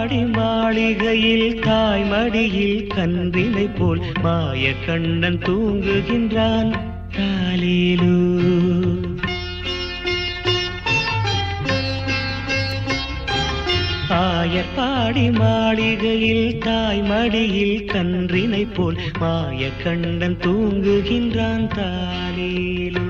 மாடி மாளிகையில் தாய்மடியில் கன்றினை போல் மாய கண்ணன் தூங்குகின்றான் தாலேலு ஆயப்பாடி மாளிகையில் தாய் மடியில் கன்றினை போல் மாய கண்ணன் தூங்குகின்றான். தாலேலு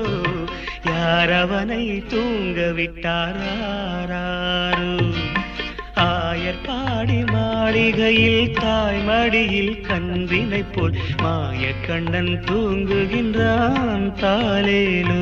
யார் அவனை தூங்க விட்டார் ஆயர் பாடி மாளிகையில் தாய் மடியில் கன்றினை போல் மாய கண்ணன் தூங்குகின்றான் தாலேலூ